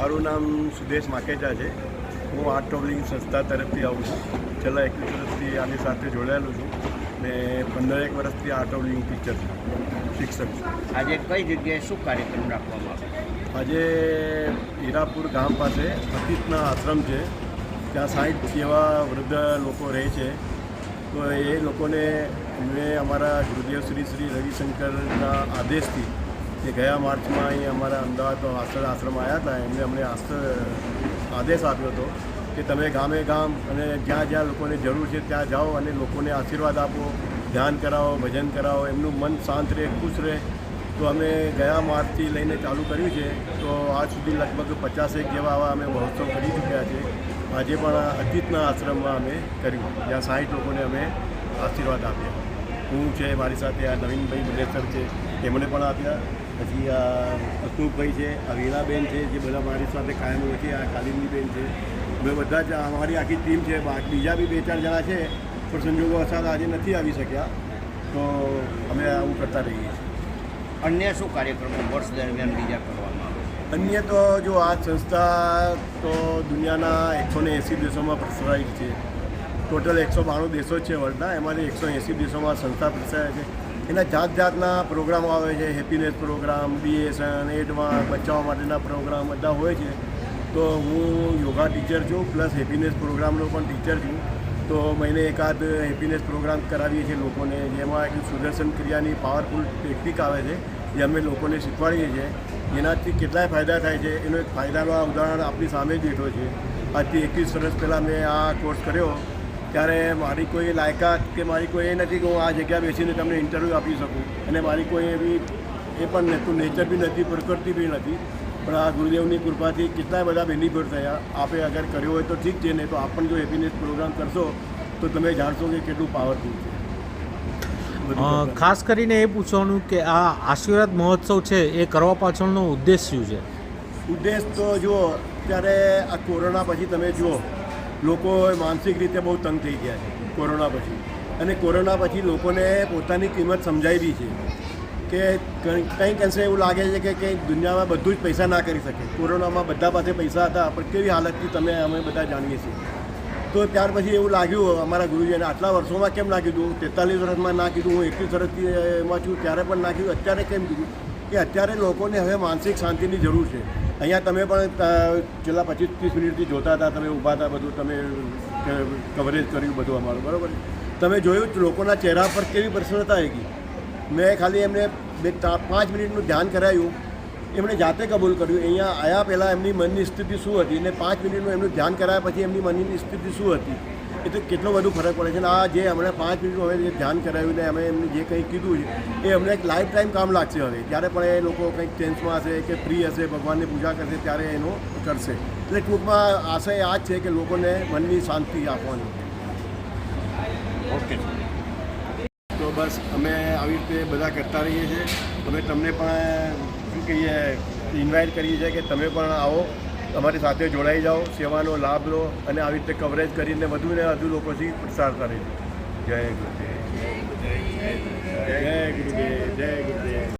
મારું નામ સુદેશ માકેચા છે. હું આર્ટ ટ્રાવેલિંગ સંસ્થા તરફથી આવું છું. છેલ્લા એકવીસ વર્ષથી આની સાથે જોડાયેલો છું ને પંદરેક વર્ષથી આર્ટ ટ્રાવેલિંગ ટીચર છું શિક્ષક છું. આજે કઈ જગ્યાએ શું કાર્યક્રમ રાખવામાં આવે? આજે હીરાપુર ગામ પાસે અતિથના આશ્રમ છે. ત્યાં સાહીઠ જેવા વૃદ્ધ લોકો રહે છે. તો એ લોકોને મેં અમારા ગુરુદેવ શ્રી શ્રી રવિશંકરના આદેશથી જે ગયા માર્ચમાં અહીં અમારા અમદાવાદ આશ્રય આશ્રમ આવ્યા હતા, એમને અમને આશ્ર, આદેશ આપ્યો હતો કે તમે ગામે ગામ અને જ્યાં જ્યાં લોકોને જરૂર છે ત્યાં જાઓ અને લોકોને આશીર્વાદ આપો, ધ્યાન કરાવો, ભજન કરાવો, એમનું મન શાંત રહે, ખુશ રહે. તો અમે ગયા માર્ચથી લઈને ચાલુ કર્યું છે, તો આજ સુધી લગભગ પચાસેક જેવા આવા અમે મહોત્સવ કરી ચૂક્યા છે. આજે પણ અતીતના આશ્રમમાં અમે કર્યું. જ્યાં સાઠ લોકોને અમે આશીર્વાદ આપ્યા. હું છે, મારી સાથે આ નવીનભાઈ બુલેસર છે એમણે પણ આપ્યા. પછી આ હસમુખભાઈ છે આ વીણાબેન છે જે બધા મારી સાથે કાયમ હોય છે આ કાલિંદીબેન છે. અમે બધા જ અમારી આખી ટીમ છે બીજા બી બે ચાર જણા છે પણ સંજોગો વસાત આજે નથી આવી શક્યા. તો અમે આવું કરતા રહીએ છીએ. અન્ય શું કાર્યક્રમો વર્ષ દરમિયાન બીજા કરવામાં આવે અન્ય તો જો આ સંસ્થા તો દુનિયાના એકસો ને એંસી દેશોમાં પ્રસરાય છે. ટોટલ એકસો બાણું દેશો જ છે વર્લ્ડના એમાંથી એકસો એંસી દેશોમાં સંસ્થા પ્રસરાય છે. એના જાત જાતના પ્રોગ્રામો આવે છે, હેપીનેસ પ્રોગ્રામ બીએસએન એડવાન્સ બચાવવા માટેના પ્રોગ્રામ બધા હોય છે. તો હું યોગા ટીચર છું, પ્લસ હેપીનેસ પ્રોગ્રામનો પણ ટીચર છું. તો મહિને એકાદ હેપીનેસ પ્રોગ્રામ કરાવીએ છીએ લોકોને, જેમાં એક સુદર્શન ક્રિયાની પાવરફુલ ટેકનિક આવે છે, જે અમે લોકોને શીખવાડીએ છીએ. એનાથી કેટલાય ફાયદા થાય છે, એનો એક ફાયદાનો ઉદાહરણ આપણી સામે જ બેઠો છે. આજથી એકવીસ વર્ષ પહેલાં મેં આ કોર્સ કર્યો. ત્યારે મારી કોઈ લાયકાત કે મારી કોઈ એ નથી કે હું આ જગ્યા બેસીને તમને ઇન્ટરવ્યૂ આપી શકું. અને મારી કોઈ એવી એ પણ નહોતું નેચર બી નથી પ્રકૃતિ બી નથી. પણ આ ગુરુદેવની કૃપાથી કેટલાય બધા બેનિફિટ થયા. આપે અગર કર્યો હોય તો ઠીક છે નહીં તો આપ પણ જો હેપીનેસ પ્રોગ્રામ કરશો તો તમે જાણશો કે કેટલું પાવરફુલ છે. ખાસ કરીને એ પૂછવાનું કે આ આશીર્વાદ મહોત્સવ છે એ કરવા પાછળનો ઉદ્દેશ શું છે? ઉદ્દેશ તો જુઓ ત્યારે આ કોરોના પછી તમે જુઓ લોકો માનસિક રીતે બહુ તંગ થઈ ગયા છે, કોરોના પછી. અને કોરોના પછી લોકોને પોતાની કિંમત સમજાઈ બી છે કે કંઈ- કંઈક અંશે એવું લાગે છે કે કંઈ દુનિયામાં બધું જ પૈસા ના કરી શકે. કોરોનામાં બધા પાસે પૈસા હતા, પણ કેવી હાલતથી તમે, અમે બધા જાણીએ છીએ. તો ત્યાર પછી એવું લાગ્યું, અમારા ગુરુજીને આટલા વર્ષોમાં કેમ ના કીધું? તેતાલીસ વર્ષમાં ના કીધું, હું એકવીસ વર્ષથી એમાં છું, ત્યારે પણ ના કીધું. અત્યારે કેમ કીધું? કે અત્યારે લોકોને હવે માનસિક શાંતિની જરૂર છે. અહીંયા તમે પણ છેલ્લા પચીસ ત્રીસ મિનિટથી જોતા હતા, તમે ઊભા હતા, બધું તમે કવરેજ કર્યું બધું અમારું, બરાબર? તમે જોયું લોકોના ચહેરા પર કેવી પ્રસન્નતા આવી મેં ખાલી એમને બે પાંચ મિનિટનું ધ્યાન કરાયું. એમણે જાતે કબૂલ કર્યું. અહીંયા આવ્યા પહેલાં એમની મનની સ્થિતિ શું હતી અને પાંચ મિનિટનું એમનું ધ્યાન કરાયા પછી એમની મનની સ્થિતિ શું હતી? એ તો કેટલો બધો ફરક પડે છે અને આ જે હમણાં પાંચ મિનિટનું હવે જે ધ્યાન કરાવ્યું ને અમે એમને જે કંઈ કીધું છે, એ અમને એક લાઈફ ટાઈમ કામ લાગશે હવે. જ્યારે પણ એ લોકો કંઈક ટેન્સમાં હશે કે ફ્રી હશે, ભગવાનની પૂજા કરશે, ત્યારે એનો કરશે. એટલે ટૂંકમાં આશય આ જ છે કે લોકોને મનની શાંતિ આપવાની. ઓકે. તો બસ અમે આવી રીતે બધા કરતા રહીએ છીએ. અમે તમને પણ શું કહીએ ઇન્વાઇટ કરીએ છીએ કે તમે પણ આવો. અમારી સાથે જોડાઈ જાઓ સેવાનો લાભ લો અને આવી રીતે કવરેજ કરીને વધુ ને વધુ લોકો સુધી પ્રસાર કરે જય ગુરુદેવ. જય ગુરુદેવ. જય ગુરુદેવ.